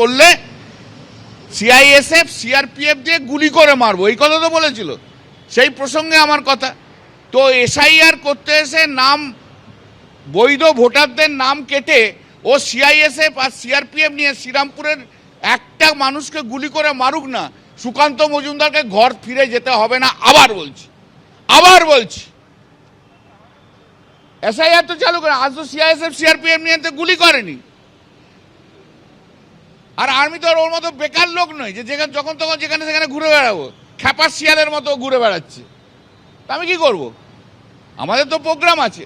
করলে CISF CRPF দিয়ে গুলি করে মারবো। এই কথা তো বলেছিল। সেই প্রসঙ্গে আমার কথা। তো এসআইআর করতে এসে নাম, বৈধ ভোটারদের নাম কেটে ও সিআইএসএফ আর সিআরপিএফ নিয়ে শ্রীরামপুরের একটা মানুষকে গুলি করে মারুক না, সুকান্ত মজুমদারকে ঘর ফিরে যেতে হবে না। আবার বলছি। আবার বলছি। এসআইআর তো চালু করে, আজ তো সিআইএসএফ সিআরপিএফ নিয়ে গুলি করেনি। আর আর্মি তো আর ওর মতো বেকার লোক নয় যে যেখানে যখন তখন যেখানে সেখানে ঘুরে বেড়াবো। খ্যাপা শিয়ালের মতো ঘুরে বেড়াচ্ছে। তা আমি কি করব? আমাদের তো প্রোগ্রাম আছে।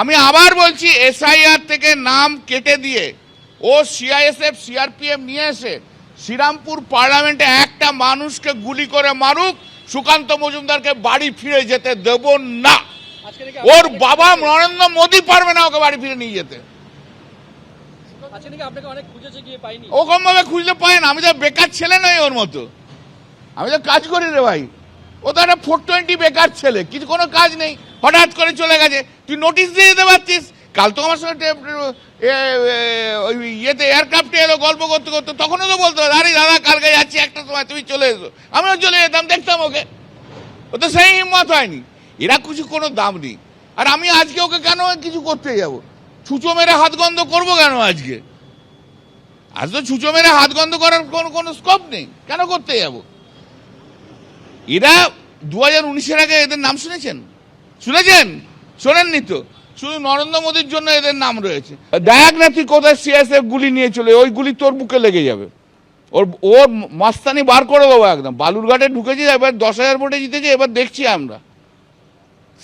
আমি আবার বলছি এসআইআর থেকে নাম কেটে দিয়ে ও সিআইএসএফ সিআরপিএফ নিয়ে এসে শ্রীরামপুর পার্লামেন্টে একটা মানুষকে গুলি করে মারুক সুকান্ত মজুমদারকে বাড়ি ফিরে যেতে দেব না। ওর বাবা নরেন্দ্র মোদী পারবে না ওকে বাড়ি ফিরে নিয়ে যেতে। ওরকম ভাবে খুঁজলে পায় না। আমি তো বেকার ছেলে নই ওর মতো। আমি তো কাজ করি রে ভাই। ও তো একটা ফোর টোয়েন্টি বেকার ছেলে। কিছু কোনো কাজ নেই। হঠাৎ করে চলে গেছে। তুই নোটিশ দিয়ে দিতে পারছিস কাল তো আমার সঙ্গে ওই ইয়েতে এয়ারক্রাফটে এলো গল্প করতে করতে। তখনও তো বলতো আরে দাদা কালকে যাচ্ছি একটা সময়। তুমি চলে এসো। আমিও চলে যেতাম, দেখতাম ওকে। ও তো সেই হিম্মত হয়নি। এরা কিছু কোনো দাম নেই। আর আমি আজকে ওকে কেন কিছু করতে যাব? ছুঁচো মেরে হাত গন্ধ করব কেন আজকে? আজ তো ছুঁচো মেরে হাত গন্ধ করার কোনো কোনো স্কোপ নেই। কেন করতে যাব? এরা দু হাজার উনিশের আগে এদের নাম শুনেছেন? শুনেছেন? শোনেননি তো? শুধু নরেন্দ্র মোদীর জন্য এদের নাম রয়েছে। দেখ না তুই কোথায় সিএসএফ গুলি নিয়ে চলে, ওই গুলি তোর বুকে লেগে যাবে। ওর ওর মাস্তানি বার করে দেবো একদম। বালুরঘাটে ঢুকেছি, এবার দশ হাজার ভোটে জিতেছে, এবার দেখছি আমরা।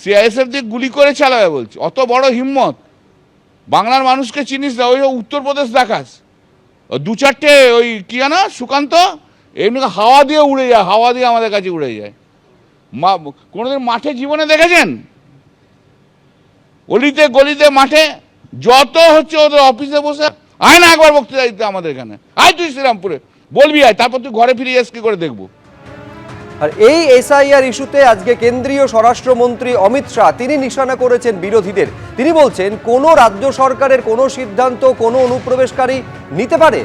সিআইএসএফ দিয়ে গুলি করে চালাবে বলছি, অত বড় হিম্মত। বাংলার মানুষকে চিনিস না, ওই উত্তরপ্রদেশ দেখাস। দু চারটে ওই কি জানো, সুকান্ত? এমনি হাওয়া দিয়ে উড়ে যায়, হাওয়া দিয়ে আমাদের কাছে উড়ে যায়। মা, কোনোদিন মাঠে জীবনে দেখেছেন? অলিতে গলিতে মাঠে যত হচ্ছে ওদের অফিসে বসে, আয় না একবার বক্তৃতা দিতে আমাদের এখানে। আয় তুই শ্রীরামপুরে, বলবি আয়, তারপর তুই ঘরে ফিরে যাস কি করে দেখব? আর এই এসআইআর ইস্যুতে আজকে কেন্দ্রীয় স্বরাষ্ট্রমন্ত্রী অমিত শাহ, তিনি নিশানা করেছেন বিরোধীদের। তিনি বলছেন, কোনো রাজ্য সরকারের কোনো সিদ্ধান্ত, কোনো অনুপ্রবেশকারী নিতে পারে?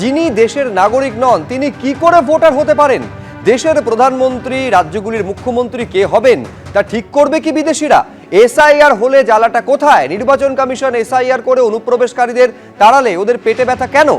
যিনি দেশের নাগরিক নন, তিনি কি করে ভোটার হতে পারেন? দেশের প্রধানমন্ত্রী, রাজ্যগুলির মুখ্যমন্ত্রী কে হবেন? তা ঠিক করবে কি বিদেশিরা? এসআইআর হলে জ্বালাটা কোথায়? নির্বাচন কমিশন এসআইআর করে অনুপ্রবেশকারীদের তাড়ালে ওদের পেটে ব্যথা কেন?